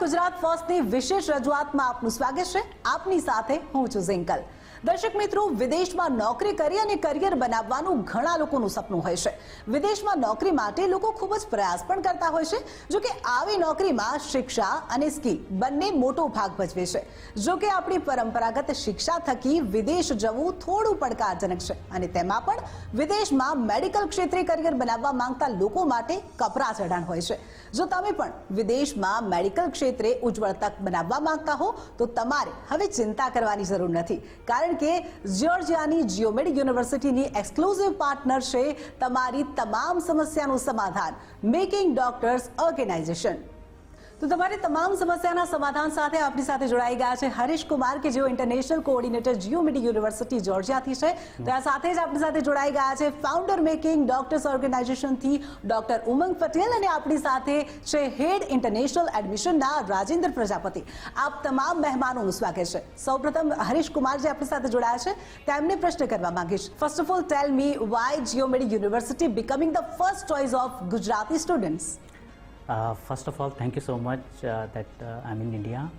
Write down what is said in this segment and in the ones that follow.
ગુજરાત ફર્સ્ટની વિશેષ રજૂઆતમાં આપનું સ્વાગત છે. આપની સાથે હું છું ઝિંકલ. દર્શક મિત્રો, વિદેશમાં નોકરી કરી અને કરિયર બનાવવાનું ઘણા લોકોનું સપનું હોય છે. વિદેશમાં નોકરી માટે લોકો ખૂબ જ પ્રયાસ પણ કરતા હોય છે જો કે આવી નોકરીમાં શિક્ષા અને સ્કિલ બંને મોટો ભાગ ભજવે છે. જો કે આપણી પરંપરાગત શિક્ષા થકી વિદેશ જવું થોડું પડકારજનક છે અને તેમાં પણ વિદેશમાં મેડિકલ ક્ષેત્રે કરિયર બનાવવા માંગતા લોકો માટે કપરા ચઢાણ હોય છે. જો તમે પણ વિદેશમાં મેડિકલ ક્ષેત્રે ઉજ્જવળ તક બનાવવા માંગતા હો, તો તમારે હવે ચિંતા કરવાની જરૂર નથી. કારણ કે જ્યોર્જિયાની જિયોમેડ યુનિવર્સિટીની એક્સક્લુઝિવ પાર્ટનર છે તમારી તમામ સમસ્યાનું સમાધાન મેકિંગ ડોક્ટર્સ ઓર્ગેનાઇઝેશન. તો તમારી તમામ સમસ્યાના સમાધાન સાથે આપણી સાથે જોડાઈ ગયા છે હરીશ કુમાર, કે જેઓ ઇન્ટરનેશનલ કોઓર્ડિનેટર જીઓમિડી યુનિવર્સિટી જોર્જિયાથી છે. તો આ સાથે જ આપણી સાથે જોડાઈ ગયા છે ફાઉન્ડર મેકિંગ ડોક્ટર્સ ઓર્ગેનાઇઝેશનથી ડોક્ટર ઉમંગ પટેલ અને આપણી સાથે છે હેડ ઇન્ટરનેશનલ એડમિશનના રાજેન્દ્ર પ્રજાપતિ. આપ તમામ મહેમાનોનું સ્વાગત છે. સૌપ્રથમ હરીશ કુમાર જે આપણી સાથે જોડાયા છે તેમને પ્રશ્ન કરવા માંગીશ. First of all tell me why Geomedi university becoming the first choice of Gujarati students Uh, first of all, thank you so much uh, that uh, I'm in India.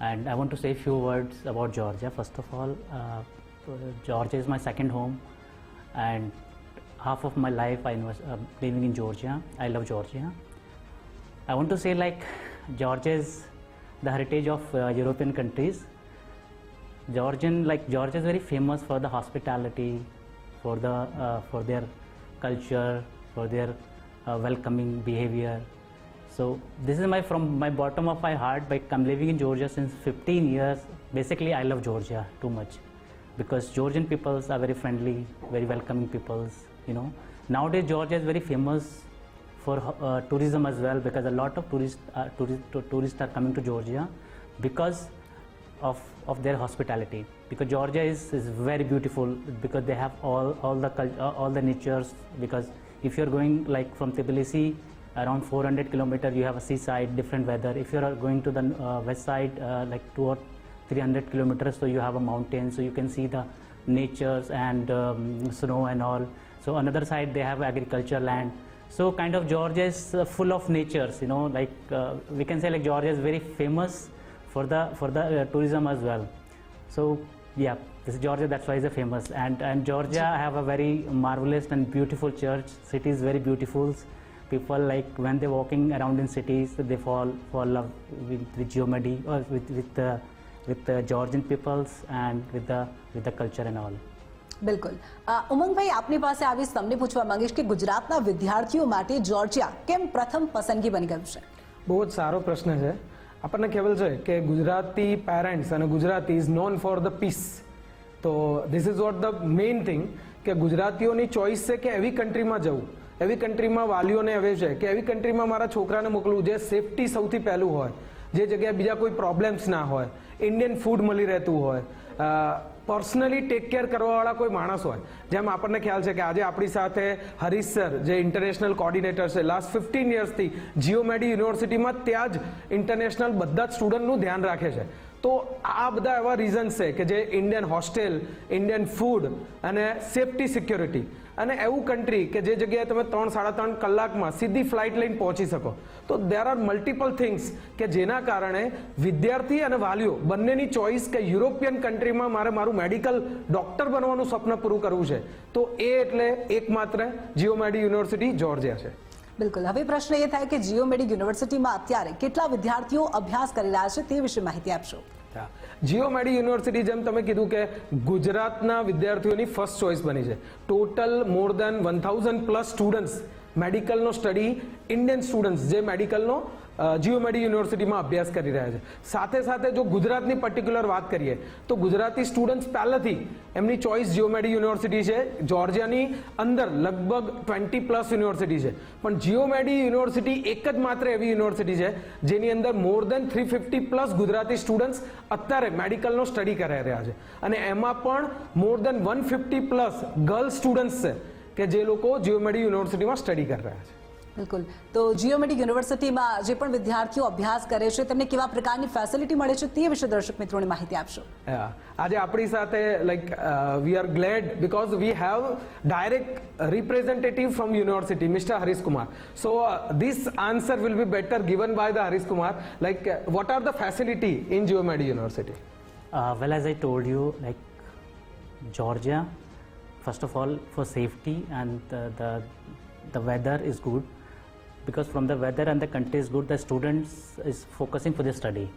And I want to say a few words about Georgia. First of all, uh, Georgia is my second home, and half of my life I was uh, living in Georgia. I love Georgia. I want to say like Georgia is the heritage of uh, European countries. Georgian like Georgia is very famous for the hospitality, for the uh, for their culture, for their uh, welcoming behavior. So this is my from my bottom of my heart. Like I'm living in Georgia since 15 years. Basically, I love Georgia too much because Georgian peoples are very friendly, very welcoming peoples. You know, nowadays Georgia is very famous for uh, tourism as well because a lot of tourists uh, tourist, tourists are coming to Georgia because of of their hospitality because Georgia is, is very beautiful because they have all all the uh, all the natures because if you're going like from Tbilisi around 400 kilometer you have a seaside different weather. If you're going to the uh, west side uh, like 2 or 300 kilometers so you have a mountain so you can see the natures and um, snow and all. So another side they have agriculture land. So kind of Georgia is uh, full of natures you know like uh, we can say like Georgia is very famous for the for the uh, tourism as well. So yeah this is Georgia that's why it's famous. And and Georgia have a very marvelous and beautiful church. City is very beautiful people like when they're walking around in cities they fall fall love with, with geometry or with with the with the Georgian peoples and with the with the culture and all બિલકુલ ઉમંગભાઈ આપની પાસે આવીશ તમને પૂછવા માંગીશ કે ગુજરાતના વિદ્યાર્થીઓ માટે જોર્જિયા કેમ પ્રથમ પસંદગી બની ગયું છે બહુ જ સારો પ્રશ્ન છે આપણને ખ્યાલ છે કે ગુજરાતી પેરેન્ટ્સ અને Gujarati is known for the peace તો this is what the main thing કે ગુજરાતીઓની ચોઈસ છે કે એવી કન્ટ્રીમાં જવું એવી કન્ટ્રીમાં વાલીઓને હવે છે કે એવી કન્ટ્રીમાં મારા છોકરાને મોકલવું જે સેફટી સૌથી પહેલું હોય, જે જગ્યાએ બીજા કોઈ પ્રોબ્લેમ્સ ના હોય ઇન્ડિયન ફૂડ મળી રહેતું હોય પર્સનલી ટેક કેર કરવાવાળા કોઈ માણસ હોય. જેમ આપણને ખ્યાલ છે કે આજે આપણી સાથે હરીશ સર જે ઇન્ટરનેશનલ કોર્ડિનેટર છે લાસ્ટ ફિફ્ટીન યર્સથી જીઓમેડી યુનિવર્સિટીમાં ત્યાં જ ઇન્ટરનેશનલ બધા જ સ્ટુડન્ટનું ધ્યાન રાખે છે. તો આ બધા એવા રીઝન્સ છે કે જે ઇન્ડિયન હોસ્ટેલ ઇન્ડિયન ફૂડ અને સેફટી સિક્યોરિટી અને એવું કન્ટ્રી કે જે જગ્યાએ તમે ત્રણ, સાડા ત્રણ કલાકમાં સીધી ફ્લાઇટ લઈને પહોંચી શકો. તો દેર આર મલ્ટિપલ થિંગ્સ કે જેના કારણે વિદ્યાર્થી અને વાલીઓ બંનેની ચોઇસ કે યુરોપિયન કન્ટ્રીમાં મારે મારું મેડિકલ ડોક્ટર બનવાનું સ્વપ્ન પૂરું કરવું છે. તો એ એટલે એકમાત્ર જીઓમેડી યુનિવર્સિટી જોર્જિયા છે. બિલકુલ. હવે પ્રશ્ન એ થાય કે જીઓમેડી યુનિવર્સિટીમાં અત્યારે કેટલા વિદ્યાર્થીઓ અભ્યાસ કરી રહ્યા છે તે વિશે માહિતી આપશો. જીઓમેડી યુનિવર્સિટી જેમ તમે કીધું કે ગુજરાતના વિદ્યાર્થીઓની ફર્સ્ટ ચોઇસ બની છે. Total more than one thousand plus students મેડિકલનો study Indian students જે મેડિકલનો જીઓમેડી યુનિવર્સિટીમાં અભ્યાસ કરી રહ્યા છે. સાથે સાથે જો ગુજરાતની પર્ટિક્યુલર વાત કરીએ, તો ગુજરાતી સ્ટુડન્ટ્સ પહેલેથી એમની ચોઇસ જીઓમેડી યુનિવર્સિટી છે. જોર્જિયાની અંદર લગભગ ટ્વેન્ટી પ્લસ યુનિવર્સિટી છે. પણ જીઓમેડી યુનિવર્સિટી એક જ માત્ર એવી યુનિવર્સિટી છે, જેની અંદર more than three fifty plus Gujarati students અત્યારે મેડિકલનો સ્ટડી કરી રહ્યા છે. અને એમાં પણ more than one fifty plus girl students છે, કે જે લોકો જીઓમેડી યુનિવર્સિટીમાં સ્ટડી કરી રહ્યા છે. બિલકુલ. તો જીઓમેટિક યુનિવર્સિટીમાં જે પણ વિદ્યાર્થીઓ અભ્યાસ કરે છે તેમને કેવા પ્રકારની ફેસિલિટી મળે છે તે વિશે દર્શક મિત્રોને માહિતી આપશો. આજે આપણી સાથે like we are glad because we have direct representative from university mister Harish Kumar so this answer will be better given by the Harish Kumar like what are the facility in Geomedi university well as I told you like like Georgia, first of all, for safety and the, the, the weather is good. Because from the weather and the country is good, the students is focusing for the study.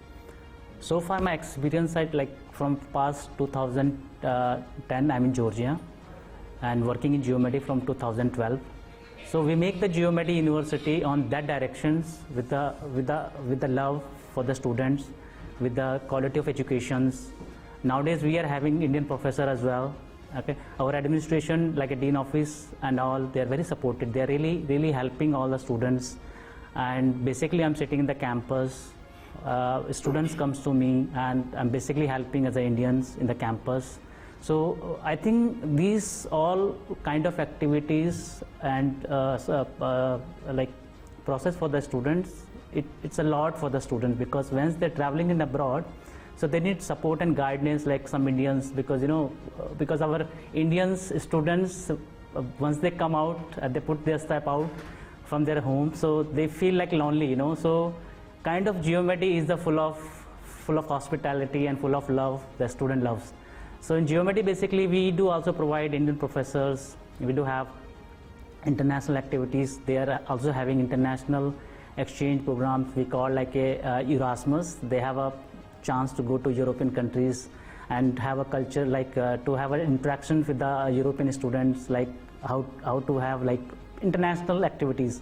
So far, my experience at like from past 2010, uh, I'm in Georgia and working in geometry from 2012. So we make the geometry university on that directions with the with the with the love for the students, with the quality of educations. Nowadays we are having Indian professor as well. Okay, our administration like a dean office and all they are very supported. They are really really helping all the students. And basically I'm sitting in the campus. Uh, students comes to me and I'm basically helping as a Indians in the campus. So I think these all kind of activities and uh, uh, uh, like process for the students, it, it's a lot for the students because once they're traveling in abroad, so they need support and guidance like some Indians because you know because our Indians students uh, once they come out uh, they put their step out from their home. So they feel like lonely you know. So kind of geometry is the full of full of hospitality and full of love the student loves. So in geometry basically we do also provide indian professors. We do have international activities. They are also having international exchange programs we call like a uh, erasmus. They have a chance to go to european countries and have a culture like uh, to have an interaction with the european students like how how to have like international activities.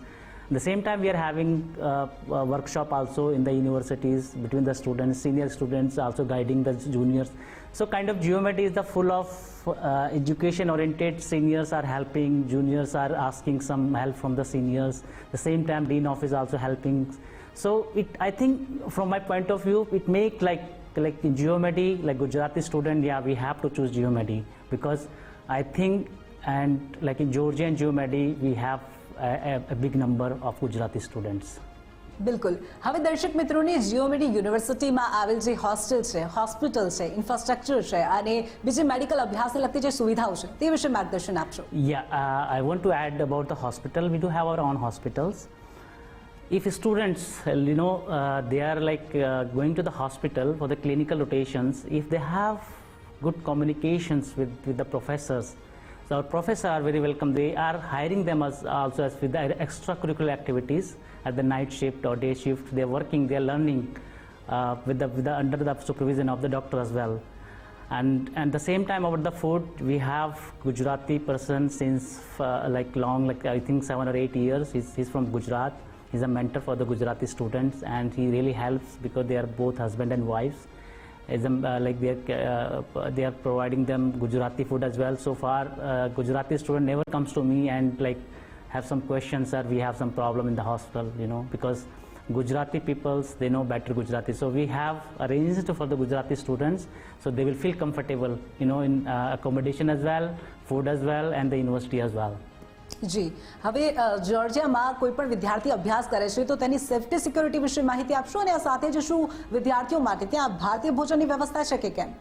The same time we are having uh, a workshop also in the universities between the students senior students also guiding the juniors. So kind of geometry is the full of uh, education oriented. Seniors are helping juniors are asking some help from the seniors. The same time dean office also helping so it i think from my point of view it make like like in geometry like gujarati student yeah we have to choose geometry because i think and like in georgia and geometry we have a, a, a big number of gujarati students બિલકુલ હવે દર્શક મિત્રોને જીઓમેડી યુનિવર્સિટીમાં આવેલ જે hostel છે hospital છે infrastructure છે અને બીજી મેડિકલ અભ્યાસને લગતી જે સુવિધાઓ છે તે વિશે માર્ગદર્શન આપશો Yeah, uh, I want to add about the hospital. We do have our own hospitals. if students, uh, you know, uh, they are like uh, going to the hospital for the clinical rotations, if they have good communications with, with the professors, so our professors are very welcome. They are hiring them as also as with the extracurricular activities at the night shift or day shift. They are working, they are learning uh, with the, with the under the supervision of the doctor as well and at the same time about the food we have gujarati person since uh, like long like i think 7 or 8 years he's, he's from gujarat he's a mentor for the gujarati students and he really helps because they are both husband and wives. As um, uh, like they are, uh, they are providing them gujarati food as well. So far uh, gujarati student never comes to me and like have some questions or we have some problem in the hospital you know because Gujarati peoples they know better Gujarati. So we have arranged for the Gujarati students so they will feel comfortable you know in uh, accommodation as well food as well and the university as well જી હવે અ, જોર્જિયામાં કોઈ પણ વિદ્યાર્થી અભ્યાસ કરે છે તો તેની સેફટી સિક્યોરિટી વિશે માહિતી આપશો અને આ સાથે જ શું વિદ્યાર્થીઓ માટે ત્યાં ભારતીય ભોજનની વ્યવસ્થા છે કે કેમ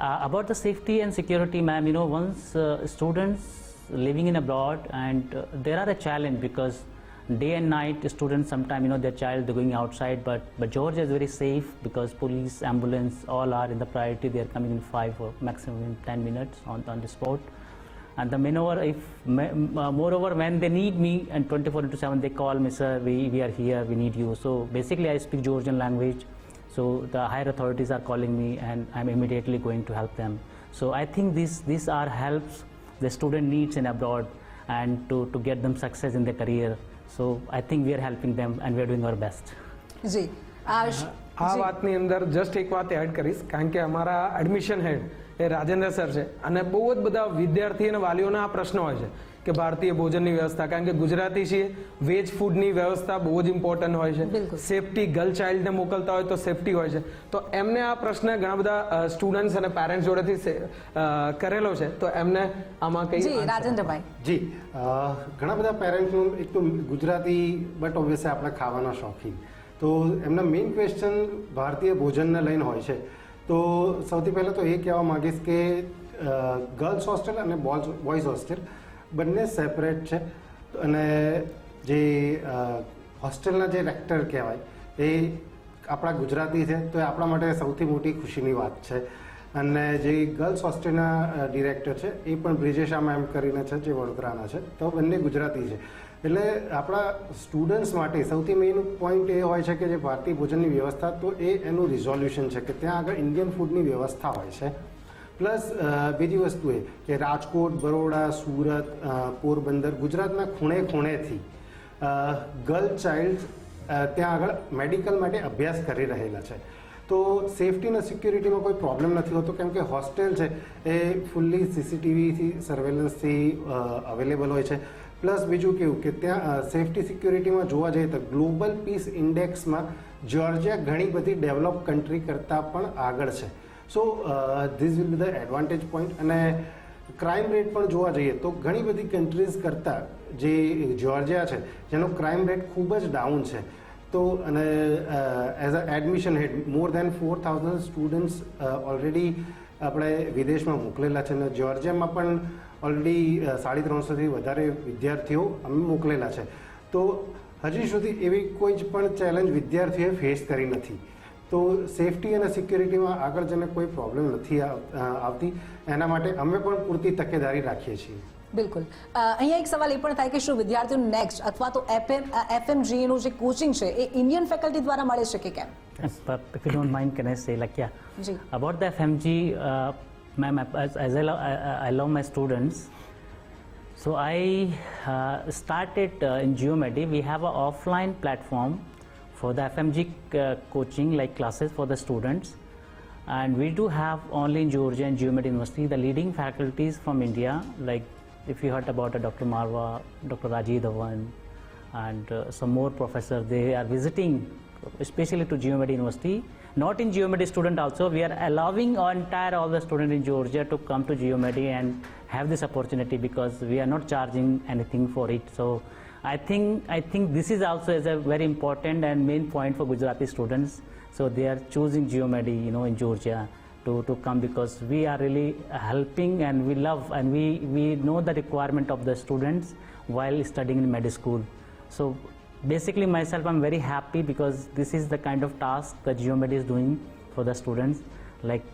Uh, security, ma'am, you know, once uh, students living in abroad and uh, there are a challenge because day and night students sometimes, you know, their child they're going outside, but but Georgia is very safe because police, ambulance, all are in the priority. They are coming in five or maximum in ten minutes on on the spot. And the moreover, if uh, moreover when they need me and 24 into 7 they call me, sir, we, we are here, we need you. So basically, I speak Georgian language. So the higher authorities are calling me, and I'm immediately going to help them. So I think this these are helps the student needs in abroad and to, to get them success in their career. So I think we are helping them and we are doing our best. જી આ વાતની અંદર just એક વાત add કરીશ કારણ કે અમારા admission head એ રાજેન્દ્ર સર છે. અને બહુ જ બધા વિદ્યાર્થી અને વાલીઓના આ પ્રશ્ન હોય છે કે ભારતીય ભોજનની વ્યવસ્થા કારણ કે ગુજરાતી છીએ વેજ ફૂડની વ્યવસ્થા બહુ જ ઇમ્પોર્ટન્ટ હોય છે. સેફટી ગર્લ ચાઇલ્ડને મોકલતા હોય તો સેફટી હોય છે. તો એમને આ પ્રશ્ન ઘણા બધા સ્ટુડન્ટ્સ અને પેરેન્ટ્સ જોડેથી કરેલો છે. તો એમને આમાં કઈ જી રાજેન્દ્રભાઈ. જી અ, ઘણા બધા પેરેન્ટ્સનું એક તો ગુજરાતી બટ ઓબ્વિયસલી આપણે ખાવાના શોખીન. તો એમના મેઇન ક્વેશ્ચન ભારતીય ભોજનને લઈને હોય છે. તો સૌથી પહેલાં તો એ કહેવા માંગીશ કે ગર્લ્સ હોસ્ટેલ અને બોયઝ હોસ્ટેલ બંને સેપરેટ છે. અને જે હોસ્ટેલના જે રેક્ટર કહેવાય, એ આપણા ગુજરાતી છે, તો એ આપણા માટે સૌથી મોટી ખુશીની વાત છે. અને જે ગર્લ્સ હોસ્ટેલના ડિરેક્ટર છે, એ પણ બ્રિજેશા મેમ કરીને છે, જે વડોદરાના છે. તો બંને ગુજરાતી છે. એટલે આપણા સ્ટુડન્ટ્સ માટે સૌથી મેઇન પોઈન્ટ એ હોય છે કે જે ભારતીય ભોજનની વ્યવસ્થા, તો એ એનું રિઝોલ્યુશન છે કે ત્યાં આગળ ઇન્ડિયન ફૂડની વ્યવસ્થા હોય છે. પ્લસ બીજી વસ્તુ એ કે રાજકોટ, બરોડા, સુરત પોરબંદર, ગુજરાતના ખૂણે ખૂણેથી ગર્લ ચાઇલ્ડ ત્યાં આગળ મેડિકલ માટે અભ્યાસ કરી રહેલા છે. તો સેફટી અને સિક્યુરિટીમાં કોઈ પ્રોબ્લેમ નથી હોતો, કેમ કે હોસ્ટેલ છે, એ ફૂલ્લી સીસીટીવીથી સર્વેલન્સથી અવેલેબલ હોય છે. પ્લસ બીજું કેવું કે ત્યાં સેફટી સિક્યુરિટીમાં જોવા જઈએ તો ગ્લોબલ પીસ ઇન્ડેક્સમાં જ્યોર્જિયા ઘણી બધી ડેવલપ કન્ટ્રી કરતાં પણ આગળ છે. So this will be the advantage point અને ક્રાઇમ રેટ પણ જોવા જઈએ તો ઘણી બધી કન્ટ્રીઝ કરતાં જે જ્યોર્જિયા છે, જેનો ક્રાઇમ રેટ ખૂબ જ ડાઉન છે. તો, અને as a admission head more than four thousand students already આપણે વિદેશમાં મોકલેલા છે. અને જ્યોર્જિયામાં પણ ઓલરેડી સાડી ત્રણસોથી વધારે વિદ્યાર્થીઓ અમે મોકલેલા છે. તો હજી સુધી એવી કોઈ જ પણ ચેલેન્જ વિદ્યાર્થીઓએ ફેસ કરી નથી. તો સેફટી અને સિક્યુરિટીમાં આગળ જઈને કોઈ પ્રોબ્લેમ નથી આવતી. એના માટે અમે પણ પૂરતી તકેદારી રાખીએ છીએ. બિલકુલ. અહીંયા એક સવાલ એ પણ થાય કે શું વિદ્યાર્થીઓનું નેક્સ્ટ અથવા તો એફએમ એફએમજીનું જે કોચિંગ છે એ ઇન્ડિયન ફેકલ્ટી દ્વારા મળે છે કે કેમ? If you don't mind, can I say like yeah? જી. About the FMG, uh, ma'am, as, as I, I love my students. So I uh, started uh, in Geomedi. We have an offline platform for the FMG uh, coaching, like classes for the students. And we do have only in Georgia and Geomedi University the leading faculties from India, like if you heard about uh, Dr. Marwa, Dr. Rajiv Dhawan, and uh, some more professors. They are visiting, especially to Geomedi University. Not in Geomedi student also. We are allowing entire all the student in Georgia to come to Geomedi and have this opportunity because we are not charging anything for it. So I think I think this is also is a very important and main point for Gujarati students. So they are choosing Geomedi, you know, in Georgia to, to come because we are really helping and we love and we, we know the requirement of the students while studying in med school. So basically myself I'm very happy because this is the kind of task that Geomed is doing for the students like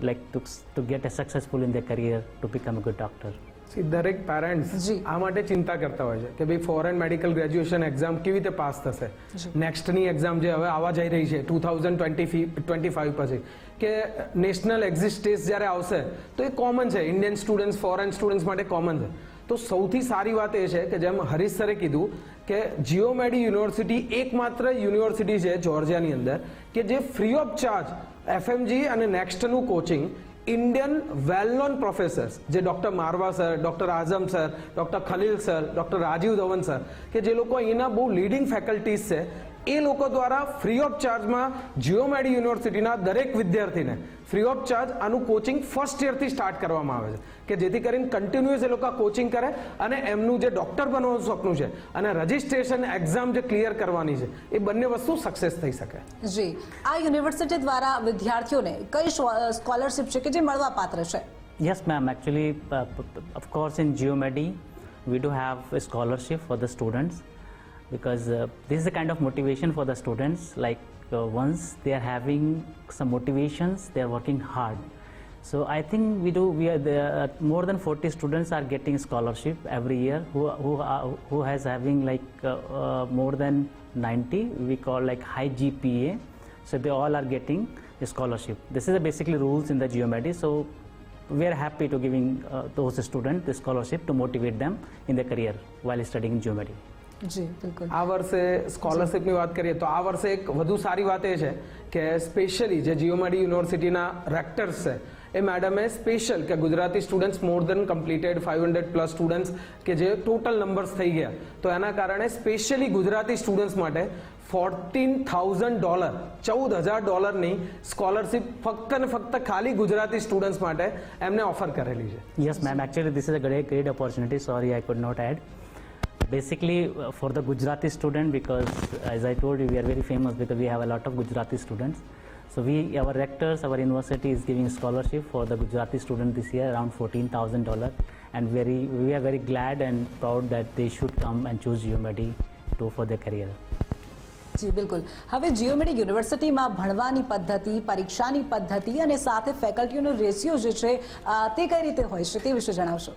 like to, to get a successful in their career to become a good doctor. દરેક parents જી. આ માટે ચિંતા કરતા હોય છે કે ભાઈ ફોરેન મેડિકલ ગ્રેજ્યુએશન એક્ઝામ કેવી રીતે પાસ થશે નેક્સ્ટની એક્ઝામ જે હવે આવવા જઈ રહી છે two thousand twenty twenty five પછી કે નેશનલ એક્ઝિટ ટેસ્ટ જ્યારે આવશે તો એ કોમન છે ઇન્ડિયન સ્ટુડન્ટ્સ ફોરેન સ્ટુડન્ટ્સ માટે કોમન છે તો સૌથી સારી વાત એ છે કે જેમ હરીશ સરે કીધું કે જીઓમેડી યુનિવર્સિટી એકમાત્ર યુનિવર્સિટી છે જોર્જિયાની અંદર, કે જે ફ્રી ઓફ ચાર્જ એફએમજી અને નેક્સ્ટનું coaching Indian well known professors જે doctor Marwa sir doctor Azam sir doctor Khalil sir doctor Rajiv Dhawan sir કે જે લોકો અહીંના બહુ લીડિંગ ફેકલ્ટીઝ છે એ લોકો દ્વારા ફ્રી ઓફ ચાર્જમાં જીઓમેડી યુનિવર્સિટીના દરેક વિદ્યાર્થીને ફ્રી ઓફ ચાર્જ આનું કોચિંગ ફર્સ્ટ યરથી સ્ટાર્ટ કરવામાં આવે છે. કે જેથી કરીને કન્ટિન્યુઅસ એ લોકો કોચિંગ કરે અને એમનું જે ડૉક્ટર બનવાનું સપનું છે અને રજિસ્ટ્રેશન એક્ઝામ જે ક્લિયર કરવાની છે એ બંને વસ્તુ સક્સેસ થઈ શકે. જી. આ યુનિવર્સિટી દ્વારા વિદ્યાર્થીઓને કઈ સ્કોલરશિપ છે કે જે મળવા પાત્ર છે? Yes ma'am Actually, of course in Geomedi of course, have scholarship for the have because uh, this is the kind of motivation for the students. Like uh, once they are having some motivations, they are working hard. So I think we do. We are. Uh, more than 40 students are getting scholarship every year. Who who are, who has having like uh, uh, more than 90? We call like high GPA. So they all are getting a scholarship. This is the basically rules in the Geomedi. So we are happy to giving uh, those students the scholarship to motivate them in their career while studying in Geomedi. જી બિલકુલ. આ વર્ષે સ્કોલરશિપની વાત કરીએ તો આ વર્ષે એક વધુ સારી વાત એ છે કે સ્પેશિયલી જે જીઓમાડી યુનિવર્સિટીના રેક્ટર્સ છે એ મેડમે સ્પેશિયલ કે Gujarati students more than completed five hundred plus students કે જે ટોટલ નંબર્સ થઈ ગયા તો એના કારણે સ્પેશિયલી ગુજરાતી સ્ટુડન્ટ્સ માટે ફોર્ટીન થાઉઝન્ડ ડોલર ચૌદ હજાર ડોલરની સ્કોલરશિપ ફક્ત ને ફક્ત ખાલી ગુજરાતી સ્ટુડન્ટ્સ માટે એમને ઓફર કરેલી છે. Yes ma'am actually this is a great great opportunity sorry I could not add. Basically, uh, for the Gujarati student, because as I told you, we are very famous because we have a lot of Gujarati students. So we, our rectors, our university is giving scholarship for the Gujarati student this year, around fourteen thousand dollar, and very, we are very glad and proud that they should come and choose UMD to for their career. જી બિલકુલ હવે જીઓમેડી યુનિવર્સિટીમાં ભણવાની પદ્ધતિ પરીક્ષાની પદ્ધતિ અને સાથે ફેકલ્ટીનો રેશિયો જે છે તે કઈ રીતે હોય છે તે વિશે જણાવશો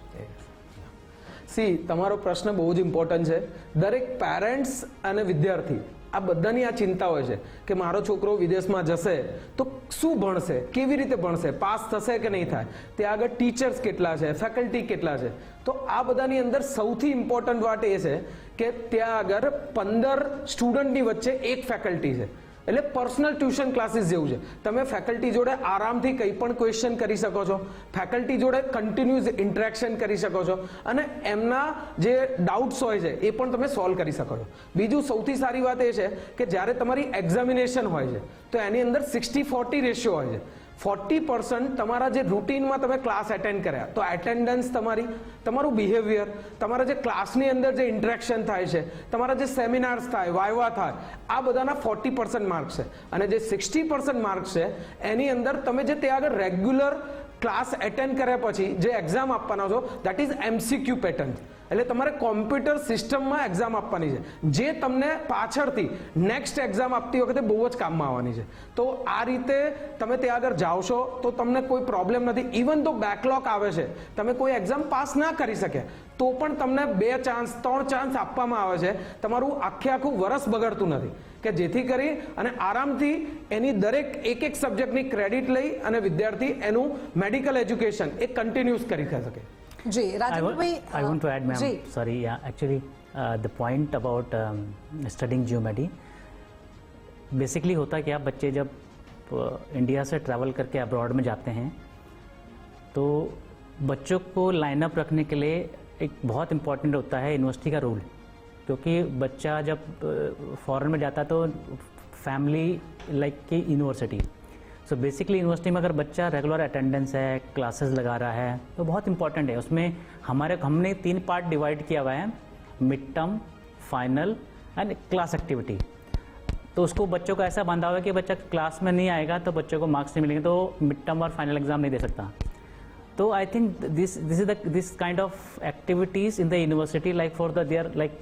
સી તમારો પ્રશ્ન બહુ જ ઇમ્પોર્ટન્ટ છે. દરેક પેરેન્ટ્સ અને વિદ્યાર્થી, આ બધાની આ ચિંતા હોય છે કે મારો છોકરો વિદેશમાં જશે તો શું ભણશે? કેવી રીતે ભણશે? પાસ થશે કે નહીં થાય? ત્યાં આગળ ટીચર્સ કેટલા છે? ફેકલ્ટી કેટલા છે? તો આ બધાની અંદર સૌથી ઇમ્પોર્ટન્ટ વાત એ છે કે ત્યાં આગળ પંદર સ્ટુડન્ટની વચ્ચે એક ફેકલ્ટી છે. એટલે પર્સનલ ટ્યુશન ક્લાસીસ જેવું છે. તમે ફેકલ્ટી જોડે આરામથી કંઈ પણ ક્વેશ્ચન કરી શકો છો. ફેકલ્ટી જોડે કન્ટિન્યુઅસ ઇન્ટરેક્શન કરી શકો છો. અને એમના જે ડાઉટ્સ હોય છે, એ પણ તમે સોલ્વ કરી શકો છો. બીજું સૌથી સારી વાત એ છે કે જ્યારે તમારી એક્ઝામિનેશન હોય છે, તો એની અંદર સિક્સટી ફોર્ટી રેશિયો હોય છે. ફોર્ટી પર્સન્ટ તમારા જે રૂટીનમાં તમે ક્લાસ એટેન્ડ કર્યા, તો એટેન્ડન્સ તમારી, તમારું બિહેવિયર તમારા જે ક્લાસની અંદર જે ઇન્ટરેક્શન થાય છે, તમારા જે સેમિનાર્સ થાય, વાયવા થાય, આ બધાના ફોર્ટી પર્સન્ટ માર્ક્સ છે. અને જે સિક્સટી પર્સન્ટ માર્ક્સ છે, એની અંદર તમે જે તે આગળ રેગ્યુલર ક્લાસ એટેન્ડ કર્યા પછી જે એક્ઝામ આપવાના છો દેટ ઇઝ એમસીક્યુ પેટર્ન એટલે તમારે કોમ્પ્યુટર સિસ્ટમમાં એક્ઝામ આપવાની છે. જે તમને પાછળથી નેક્સ્ટ એક્ઝામ આપતી વખતે બહુ જ કામમાં આવવાની છે. તો આ રીતે તમે ત્યાં આગળ જાવશો તો તમને કોઈ પ્રોબ્લેમ નથી. ઇવન તો બેકલોગ આવે છે, તમે કોઈ એક્ઝામ પાસ ના કરી શકે, તો પણ તમને બે ચાન્સ ત્રણ ચાન્સ આપવામાં આવે છે. તમારું આખે આખું વરસ બગડતું નથી. કે જેથી કરી અને આરામથી એની દરેક એક એક સબ્જેક્ટની ક્રેડિટ લઈ અને વિદ્યાર્થી એનું મેડિકલ એજ્યુકેશન એ કન્ટિન્યુઅસ કરી શકે. जी राजेंद्र भाई I want to add ma'am sorry actually the point about studying Geomedi basically होता क्या बच्चे जब uh, इंडिया से ट्रैवल करके अब्रॉड में जाते हैं तो बच्चों को लाइनअप रखने के लिए एक बहुत इंपॉर्टेंट होता है यूनिवर्सिटी का रूल क्योंकि बच्चा जब uh, फॉरेन में जाता तो फैमिली लाइक की यूनिवर्सिटी सो बेसिकली यूनिवर्सिटी में अगर बच्चा रेगुलर अटेंडेंस है क्लासेस लगा रहा है तो बहुत इंपॉर्टेंट है उसमें हमारे हमने तीन पार्ट डिवाइड किया हुआ है mid term final and class activity तो उसको बच्चों को ऐसा बांधा हुआ है कि बच्चा क्लास में नहीं आएगा तो बच्चों को मार्क्स नहीं मिलेंगे तो मिड टर्म और फाइनल एग्जाम नहीं दे सकता तो I think this this is the this kind of activities in the university like for the they are like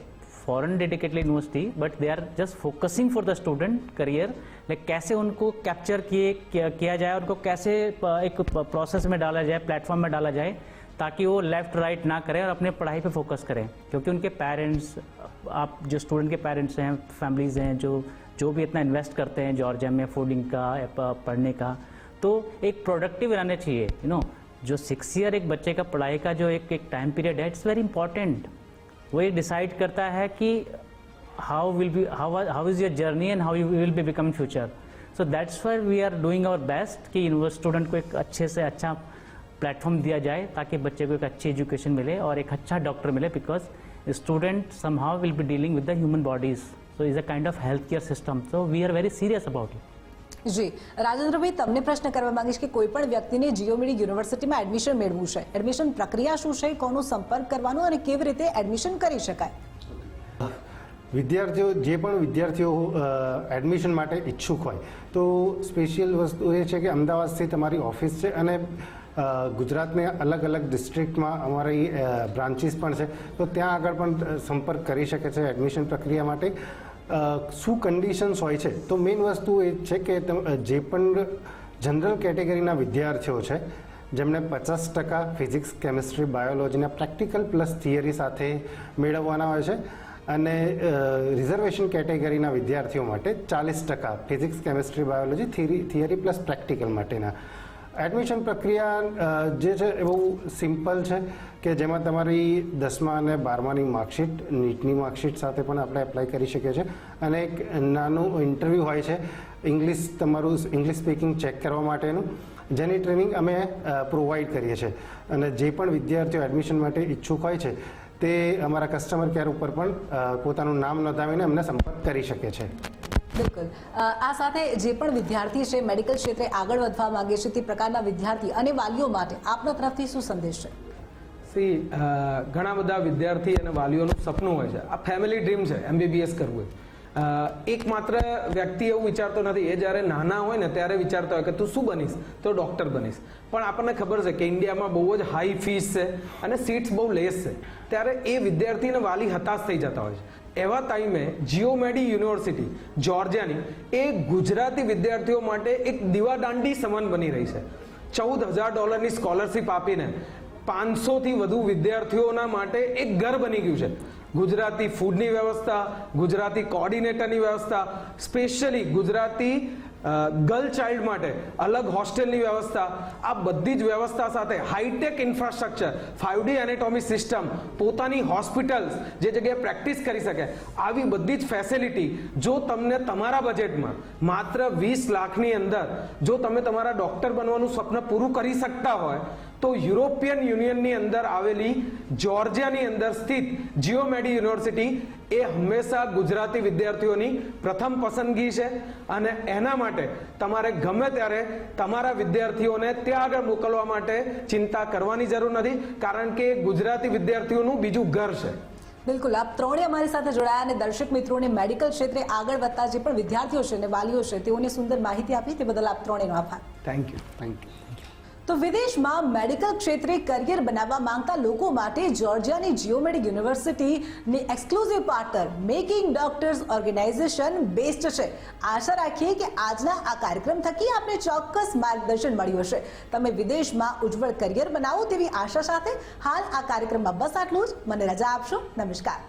foreign dedicated university but they are just focusing for the student career like कैसे उनको capture किए किया, जाए उनको कैसे एक process में डाला जाए प्लेटफॉर्म में डाला जाए ताकि वो लेफ़्ट राइट ना करें और अपने पढ़ाई पे फोकस करें। क्योंकि उनके पेरेंट्स आप जो स्टूडेंट के पेरेंट्स हैं फैमिलीज़ हैं जो जो भी इतना इन्वेस्ट करते हैं जॉर्जिया में फूडिंग का पढ़ने का तो एक प्रोडक्टिव रहना चाहिए यू नो जो सिक्स ईयर एक बच्चे का पढ़ाई का जो एक एक टाइम पीरियड है इट्स वेरी इंपॉर्टेंट वो ये डिसाइड करता है कि how will be how how is your journey and how you will be become future so that's why we are doing our best कि स्टूडेंट को एक अच्छे से अच्छा प्लेटफॉर्म दिया जाए ताकि बच्चे को एक अच्छी एजुकेशन मिले और एक अच्छा डॉक्टर मिले because student some how will be dealing with the human bodies so is a kind of health care system so we are very serious about it જી. રાજેન્દ્રભાઈ, તમને પ્રશ્ન કરવા માંગીશ કે કોઈ પણ વ્યક્તિને જીઓમેડી યુનિવર્સિટીમાં એડમિશન મેળવવું છે. એડમિશન પ્રક્રિયા શું છે? કોનો સંપર્ક કરવાનો અને કેવી રીતે એડમિશન કરી શકાય? વિદ્યાર્થીઓ, જે પણ વિદ્યાર્થીઓ એડમિશન માટે ઈચ્છુક હોય, તો સ્પેશિયલ વસ્તુ એ છે કે અમદાવાદથી તમારી ઓફિસ છે અને ગુજરાતને અલગ અલગ ડિસ્ટ્રિક્ટમાં અમારી બ્રાન્ચીસ પણ છે. તો ત્યાં આગળ પણ સંપર્ક કરી શકે છે એડમિશન પ્રક્રિયા માટે. શું કન્ડિશન્સ હોય છે? તો મેઇન વસ્તુ એ છે કે જે પણ જનરલ કેટેગરીના વિદ્યાર્થીઓ છે જેમણે પચાસ ટકા ફિઝિક્સ કેમિસ્ટ્રી બાયોલોજીના પ્રેક્ટિકલ પ્લસ થિયરી સાથે મેળવવાના હોય છે અને રિઝર્વેશન કેટેગરીના વિદ્યાર્થીઓ માટે ચાલીસ ટકા physics chemistry biology theory theory plus practical માટેના. એડમિશન પ્રક્રિયા જે છે એ બહુ સિમ્પલ છે. કે જેમાં તમારી દસમા અને બારમાની માર્કશીટ, નીટની માર્કશીટ સાથે પણ આપણે એપ્લાય કરી શકીએ છીએ. અને એક નાનું ઇન્ટરવ્યૂ હોય છે ઇંગ્લિશ તમારું ઇંગ્લિશ સ્પીકિંગ ચેક કરવા માટેનું, જેની ટ્રેનિંગ અમે પ્રોવાઈડ કરીએ છીએ. અને જે પણ વિદ્યાર્થીઓ એડમિશન માટે ઈચ્છુક હોય છે, તે અમારા કસ્ટમર કેર ઉપર પણ પોતાનું નામ નોંધાવીને અમને સંપર્ક કરી શકે છે બિલકુલ. આ સાથે જે પણ વિદ્યાર્થી છે મેડિકલ ક્ષેત્રે આગળ વધવા માંગે છે, તે પ્રકારના વિદ્યાર્થી અને વાલીઓ માટે આપના તરફથી શું સંદેશ છે? સી ઘણા બધા વિદ્યાર્થી અને વાલીઓનું સપનું હોય છે. આ ફેમિલી ડ્રીમ છે એમબીબીએસ કરવું એકમાત્ર વ્યક્તિ એવું વિચારતો નથી. એ જ્યારે નાના હોય ને ત્યારે વિચારતો હોય કે તું શું બનીશ? તો ડૉક્ટર બનીશ. પણ આપણને ખબર છે કે ઇન્ડિયામાં બહુ જ હાઈ ફીસ છે અને સીટ્સ બહુ લેસ છે. ત્યારે એ વિદ્યાર્થી અને વાલી હતાશ થઈ જતા હોય છે. એવા ટાઈમે જીઓમેડી યુનિવર્સિટી જોર્જિયાની એ ગુજરાતી વિદ્યાર્થીઓ માટે એક દીવાદાંડી સમાન બની રહી છે. ચૌદ હજાર ડોલરની સ્કોલરશિપ આપીને પાંચસોથી વધુ વિદ્યાર્થીઓના માટે એક ઘર બની ગયું છે. ગુજરાતી ફૂડની વ્યવસ્થા, ગુજરાતી કોર્ડિનેટરની વ્યવસ્થા સ્પેશિયલી ગુજરાતી ગર્લ ચાઇલ્ડ માટે અલગ હોસ્ટેલની વ્યવસ્થા, આ બધી જ વ્યવસ્થા સાથે high tech infrastructure five D anatomy system પોતાની હોસ્પિટલ્સ જે જગ્યાએ પ્રેક્ટિસ કરી શકે, આવી બધી જ ફેસિલિટી જો તમને તમારા બજેટમાં માત્ર વીસ લાખની અંદર, જો તમે તમારા ડૉક્ટર બનવાનું સ્વપ્ન પૂરું કરી શકતા હોય તો યુરોપિયન યુનિયનની અંદર આવેલી જોર્જિયાની અંદર સ્થિત જીઓમેડી યુનિવર્સિટી એ હંમેશા ગુજરાતી વિદ્યાર્થીઓની પ્રથમ પસંદગી છે અને એના માટે તમારે ગમે ત્યારે તમારા વિદ્યાર્થીઓને ત્યાં આગળ મોકલવા માટે ચિંતા કરવાની જરૂર નથી કારણ કે ગુજરાતી વિદ્યાર્થીઓનું બીજું ઘર છે. બિલકુલ. આપ ત્રણે અમારી સાથે જોડાયા અને દર્શક મિત્રોને મેડિકલ ક્ષેત્રે આગળ વધતા જે પણ વિદ્યાર્થીઓ છે અને વાલીઓ છે તેઓને સુંદર માહિતી આપી. તે બદલ આપ ત્રણેનો આભાર. થેન્ક યુ થેન્ક યુ તો વિદેશમાં મેડિકલ ક્ષેત્રે કરિયર બનાવવા માંગતા લોકો માટે જોર્જિયાની જીઓમેડિક યુનિવર્સિટીની exclusive partner making doctors organisation best છે. આશા રાખીએ કે આજના આ કાર્યક્રમ થકી આપને ચોક્કસ માર્ગદર્શન મળ્યું હશે. તમે વિદેશમાં ઉજ્જવળ કરિયર બનાવો તેવી આશા સાથે હાલ આ કાર્યક્રમમાં બસ આટલું જ. મને રજા આપશો. નમસ્કાર.